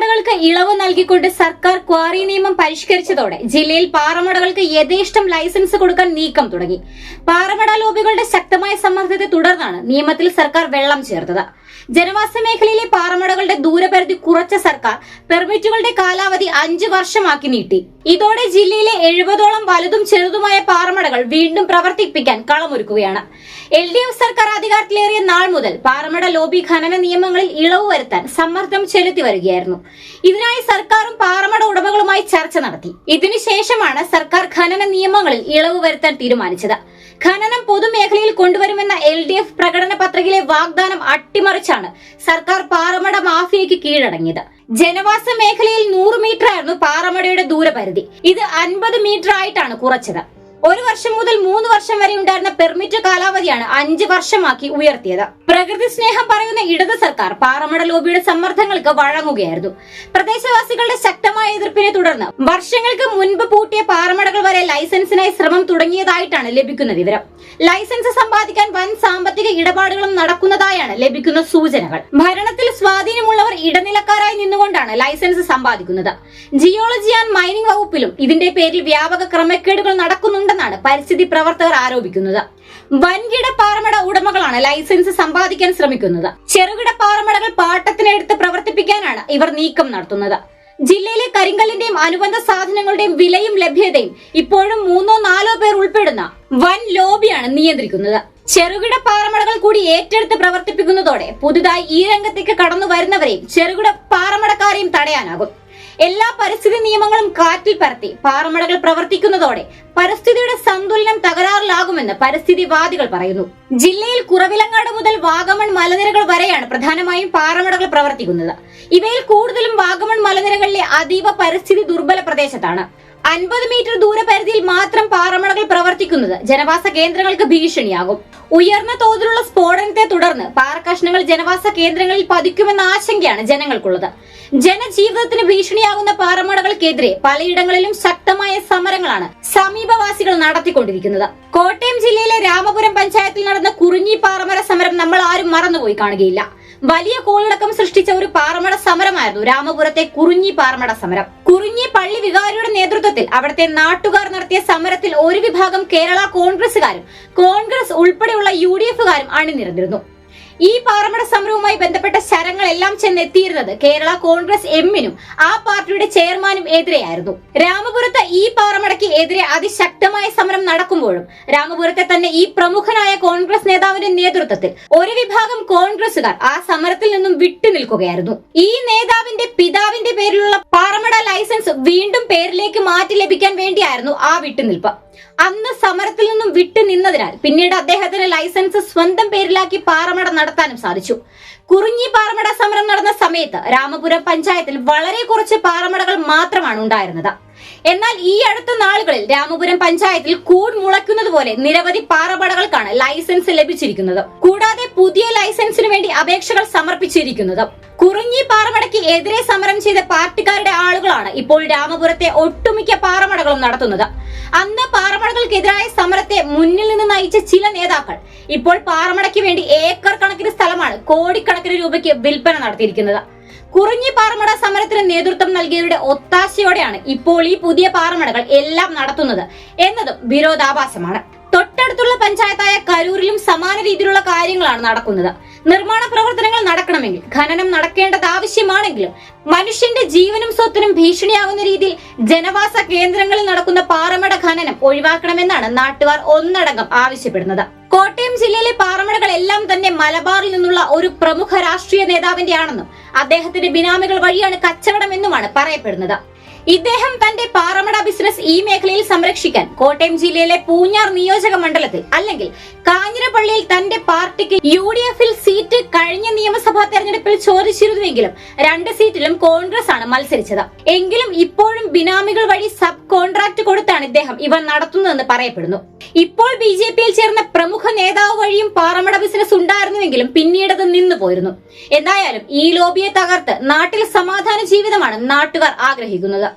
പാറമടകൾക്ക് ഇളവ് നൽകിക്കൊണ്ട് സർക്കാർ ക്വാറി നിയമം പരിഷ്കരിച്ചതോടെ ജില്ലയിൽ പാറമടകൾക്ക് യഥേഷ്ടം ലൈസൻസ് കൊടുക്കാൻ നീക്കം തുടങ്ങി. പാറമട ലോബികളുടെ ശക്തമായ സമ്മർദ്ദത്തെ തുടർന്നാണ് നിയമത്തിൽ സർക്കാർ വെള്ളം ചേർത്തത്. ജനവാസ മേഖലയിലെ പാറമടകളുടെ ദൂരപരിധി കുറച്ച സർക്കാർ പെർമിറ്റുകളുടെ കാലാവധി അഞ്ചു വർഷമാക്കി നീട്ടി. ഇതോടെ ജില്ലയിലെ എഴുപതോളം വലുതും ചെറുതുമായ പാറമടകൾ വീണ്ടും പ്രവർത്തിപ്പിക്കാൻ കളമൊരുക്കുകയാണ്. എൽ ഡി എഫ് സർക്കാർ അധികാരത്തിലേറിയ നാൾ മുതൽ പാറമട ലോബി ഖനന നിയമങ്ങളിൽ ഇളവ് വരുത്താൻ സമ്മർദ്ദം ചെലുത്തി വരികയായിരുന്നു. ഇതിനായി സർക്കാരും പാറമട ഉടമകളുമായി ചർച്ച നടത്തി. ഇതിനുശേഷമാണ് സർക്കാർ ഖനന നിയമങ്ങളിൽ ഇളവ് വരുത്താൻ തീരുമാനിച്ചത്. ഖനനം പൊതുമേഖലയിൽ കൊണ്ടുവരുമെന്ന എൽ ഡി എഫ് പ്രകടന പത്രികയിലെ വാഗ്ദാനം അട്ടിമറിച്ചാണ് സർക്കാർ പാറമട മാഫിയയ്ക്ക് കീഴടങ്ങിയത്. ജനവാസ മേഖലയിൽ നൂറ് മീറ്റർ ആയിരുന്നു പാറമടയുടെ ദൂരപരിധി. ഇത് അൻപത് മീറ്റർ ആയിട്ടാണ് കുറച്ചത്. ഒരു വർഷം മുതൽ മൂന്ന് വർഷം വരെ ഉണ്ടായിരുന്ന പെർമിറ്റ് കാലാവധിയാണ് അഞ്ച് വർഷമാക്കി ഉയർത്തിയത്. പ്രകൃതി സ്നേഹം പറയുന്ന ഇടത് സർക്കാർ പാറമട ലോബിയുടെ സമ്മർദ്ദങ്ങൾക്ക് വഴങ്ങുകയായിരുന്നു. പ്രദേശവാസികളുടെ ശക്തമായ എതിർപ്പിനെ തുടർന്ന് വർഷങ്ങൾക്ക് മുൻപ് പൂട്ടിയ പാറമടകൾ വരെ ലൈസൻസിനായി ശ്രമം തുടങ്ങിയതായിട്ടാണ് ലഭിക്കുന്ന വിവരം. ലൈസൻസ് സമ്പാദിക്കാൻ വൻ സാമ്പത്തിക ഇടപാടുകളും നടക്കുന്നതായാണ് ലഭിക്കുന്ന സൂചനകൾ. ഭരണത്തിൽ സ്വാധീനമുള്ളവർ ഇടനിലക്കാരായി നിന്നുകൊണ്ടാണ് ലൈസൻസ് സമ്പാദിക്കുന്നത്. ജിയോളജി ആൻഡ് മൈനിംഗ് വകുപ്പിലും ഇതിന്റെ പേരിൽ വ്യാപക ക്രമക്കേടുകൾ നടക്കുന്നുണ്ടെന്നാണ് പരിസ്ഥിതി പ്രവർത്തകർ ആരോപിക്കുന്നത്. വൻകിട പാറമട ഉടമകളാണ് ലൈസൻസ് സമ്പാദിക്കാൻ ശ്രമിക്കുന്നത്. ചെറുകിട പാറമടകൾ പാട്ടത്തിനെടുത്ത് പ്രവർത്തിപ്പിക്കാനാണ് ഇവർ നീക്കം നടത്തുന്നത്. ജില്ലയിലെ കരിങ്കല്ലിന്റെയും അനുബന്ധ സാധനങ്ങളുടെയും വിലയും ലഭ്യതയും ഇപ്പോഴും മൂന്നോ നാലോ പേർ ഉൾപ്പെടുന്ന വൻ ലോബിയാണ് നിയന്ത്രിക്കുന്നത്. ചെറുകിട പാറമടകൾ കൂടി ഏറ്റെടുത്ത് പ്രവർത്തിപ്പിക്കുന്നതോടെ പുതുതായി ഈ രംഗത്തേക്ക് കടന്നു വരുന്നവരെയും ചെറുകിട പാറമടക്കാരെയും തടയാനാകും. എല്ലാ പരിസ്ഥിതി നിയമങ്ങളും കാറ്റിൽ പരത്തി പാറമടകൾ പ്രവർത്തിക്കുന്നതോടെ പരിസ്ഥിതിയുടെ സന്തുലനം തകരാറിലാകുമെന്ന് പരിസ്ഥിതിവാദികൾ പറയുന്നു. ജില്ലയിൽ കുറവിലങ്ങാട് മുതൽ വാഗമൺ മലനിരകൾ വരെയാണ് പ്രധാനമായും പാറമടകൾ പ്രവർത്തിക്കുന്നത്. ഇവയിൽ കൂടുതലും വാഗമൺ മലനിരകളിലെ അതീവ പരിസ്ഥിതി ദുർബല പ്രദേശത്താണ്. അൻപത് മീറ്റർ ദൂരപരിധിയിൽ മാത്രം പാറമടകൾ പ്രവർത്തിക്കുന്നത് ജനവാസ കേന്ദ്രങ്ങൾക്ക് ഭീഷണിയാകും. ഉയർന്ന തോതിലുള്ള സ്ഫോടനത്തെ തുടർന്ന് പാറക്കഷ്ണങ്ങൾ ജനവാസ കേന്ദ്രങ്ങളിൽ പതിക്കുമെന്ന ആശങ്കയാണ് ജനങ്ങൾക്കുള്ളത്. ജനജീവിതത്തിന് ഭീഷണിയാകുന്ന പാറമടകൾക്കെതിരെ പലയിടങ്ങളിലും ശക്തമായ സമരങ്ങളാണ് സമീപവാസികൾ നടത്തിക്കൊണ്ടിരിക്കുന്നത്. കോട്ടയം ജില്ലയിലെ രാമപുരം പഞ്ചായത്തിൽ നടന്ന കുറിഞ്ഞി പാറമര സമരം നമ്മൾ ആരും മറന്നുപോയി കാണുകയില്ല. വലിയ കോളിളക്കം സൃഷ്ടിച്ച ഒരു പാറമട സമരമായിരുന്നു രാമപുരത്തെ കുറിഞ്ഞി പാറമട സമരം. കുറിഞ്ഞി പള്ളി വികാരിയുടെ നേതൃത്വത്തിൽ അവിടുത്തെ നാട്ടുകാർ നടത്തിയ സമരത്തിൽ ഒരു വിഭാഗം കേരള കോൺഗ്രസുകാരും കോൺഗ്രസ് ഉൾപ്പെടെയുള്ള യു ഡി എഫുകാരും അണിനിരന്നിരുന്നു. ഈ പാറമട സമരവുമായി ബന്ധപ്പെട്ട ശരങ്ങളെല്ലാം ചെന്നെത്തിയിരുന്നത് കേരള കോൺഗ്രസ് എമ്മിനും ആ പാർട്ടിയുടെ ചെയർമാനും എതിരെയായിരുന്നു. രാമപുരത്ത് ഈ പാറമടയ്ക്ക് എതിരെ അതിശക്തമായ സമരം നടക്കുമ്പോഴും രാമപുരത്തെ തന്നെ ഈ പ്രമുഖനായ കോൺഗ്രസ് നേതാവിന്റെ നേതൃത്വത്തിൽ ഒരു വിഭാഗം കോൺഗ്രസുകാർ ആ സമരത്തിൽ നിന്നും വിട്ടുനിൽക്കുകയായിരുന്നു ഈ നേതാവിന്റെ പിതാവിന്റെ പേരിലുള്ള പാറമട ലൈസൻസ് വീണ്ടും പേരിലേക്ക് മാറ്റി ലഭിക്കാൻ വേണ്ടിയായിരുന്നു ആ വിട്ടുനിൽപ്പ്. അന്ന് സമരത്തിൽ നിന്നും വിട്ടു നിന്നതിനാൽ പിന്നീട് അദ്ദേഹത്തിന് ലൈസൻസ് സ്വന്തം പേരിലാക്കി പാറമട നടത്താനും സാധിച്ചു. കുറിഞ്ഞി പാറമട സമരം നടന്ന സമയത്ത് രാമപുരം പഞ്ചായത്തിൽ വളരെ കുറച്ച് പാറമടകൾ മാത്രമാണ് ഉണ്ടായിരുന്നത്. എന്നാൽ ഈ അടുത്ത നാളുകളിൽ രാമപുരം പഞ്ചായത്തിൽ കൂൺ മുളയ്ക്കുന്നത് പോലെ നിരവധി പാറമടകൾക്കാണ് ലൈസൻസ് ലഭിച്ചിരിക്കുന്നത്. കൂടാതെ പുതിയ ലൈസൻസിന് വേണ്ടി അപേക്ഷകൾ സമർപ്പിച്ചിരിക്കുന്നത്. കുറിഞ്ഞി പാറമടയ്ക്ക് എതിരെ സമരം ചെയ്ത പാർട്ടിക്കാരുടെ ആളുകളാണ് ഇപ്പോൾ രാമപുരത്തെ ഒട്ടുമിക്ക പാറമടകളും നടത്തുന്നത്. അന്ന് പാറമടകൾക്കെതിരായ സമരത്തെ മുന്നിൽ നിന്ന് നയിച്ച ചില നേതാക്കൾ ഇപ്പോൾ പാറമടയ്ക്ക് വേണ്ടി ഏക്കർ കണക്കിന് സ്ഥലമാണ് കോടിക്കണക്കിന് രൂപയ്ക്ക് വിൽപ്പന നടത്തിയിരിക്കുന്നത്. കുറിഞ്ഞി പാറമട സമരത്തിന് നേതൃത്വം നൽകിയവരുടെ ഒത്താശയോടെയാണ് ഇപ്പോൾ ഈ പുതിയ പാറമടകൾ എല്ലാം നടത്തുന്നത് എന്നതും വിരോധാഭാസമാണ്. തൊട്ടടുത്തുള്ള പഞ്ചായത്തായ കരൂരിലും സമാന രീതിയിലുള്ള കാര്യങ്ങളാണ് നടക്കുന്നത്. നിർമ്മാണ പ്രവർത്തനങ്ങൾ നടക്കണമെങ്കിൽ ഖനനം നടക്കേണ്ടത് ആവശ്യമാണെങ്കിലും മനുഷ്യന്റെ ജീവനും സ്വത്തിനും ഭീഷണിയാകുന്ന രീതിയിൽ ജനവാസ കേന്ദ്രങ്ങളിൽ നടക്കുന്ന പാറമട ഖനനം ഒഴിവാക്കണമെന്നാണ് നാട്ടുകാർ ഒന്നടങ്കം ആവശ്യപ്പെടുന്നത്. കോട്ടയം ജില്ലയിലെ പാറമടകൾ എല്ലാം തന്നെ മലബാറിൽ നിന്നുള്ള ഒരു പ്രമുഖ രാഷ്ട്രീയ നേതാവിന്റെ ആണെന്നും അദ്ദേഹത്തിന്റെ ബിനാമികൾ വഴിയാണ് കച്ചവടമെന്നുമാണ് പറയപ്പെടുന്നത്. ഇദ്ദേഹം തന്റെ പാറമട ബിസിനസ് ഈ മേഖലയിൽ സംരക്ഷിക്കാൻ കോട്ടയം ജില്ലയിലെ പൂഞ്ഞാർ നിയോജക മണ്ഡലത്തിൽ അല്ലെങ്കിൽ കാഞ്ഞിരപ്പള്ളിയിൽ തന്റെ പാർട്ടിക്ക് യു ഡി എഫിൽ സീറ്റ് കഴിഞ്ഞ നിയമസഭാ തെരഞ്ഞെടുപ്പിൽ ചോദിച്ചിരുന്നുവെങ്കിലും രണ്ട് സീറ്റിലും കോൺഗ്രസ് ആണ് മത്സരിച്ചത്. എങ്കിലും ഇപ്പോഴും ബിനാമികൾ വഴി സബ് കോൺട്രാക്ട് കൊടുത്താണ് ഇദ്ദേഹം ഇവ നടത്തുന്നതെന്ന് പറയപ്പെടുന്നു. ഇപ്പോൾ ബി ജെ പിയിൽ ചേർന്ന പ്രമുഖ നേതാവ് വഴിയും പാറമട ബിസിനസ് ഉണ്ടായിരുന്നുവെങ്കിലും പിന്നീട് അത് നിന്നു പോയിരുന്നു. എന്തായാലും ഈ ലോബിയെ തകർത്ത് നാട്ടിൽ സമാധാന ജീവിതമാണ് നാട്ടുകാർ ആഗ്രഹിക്കുന്നത്.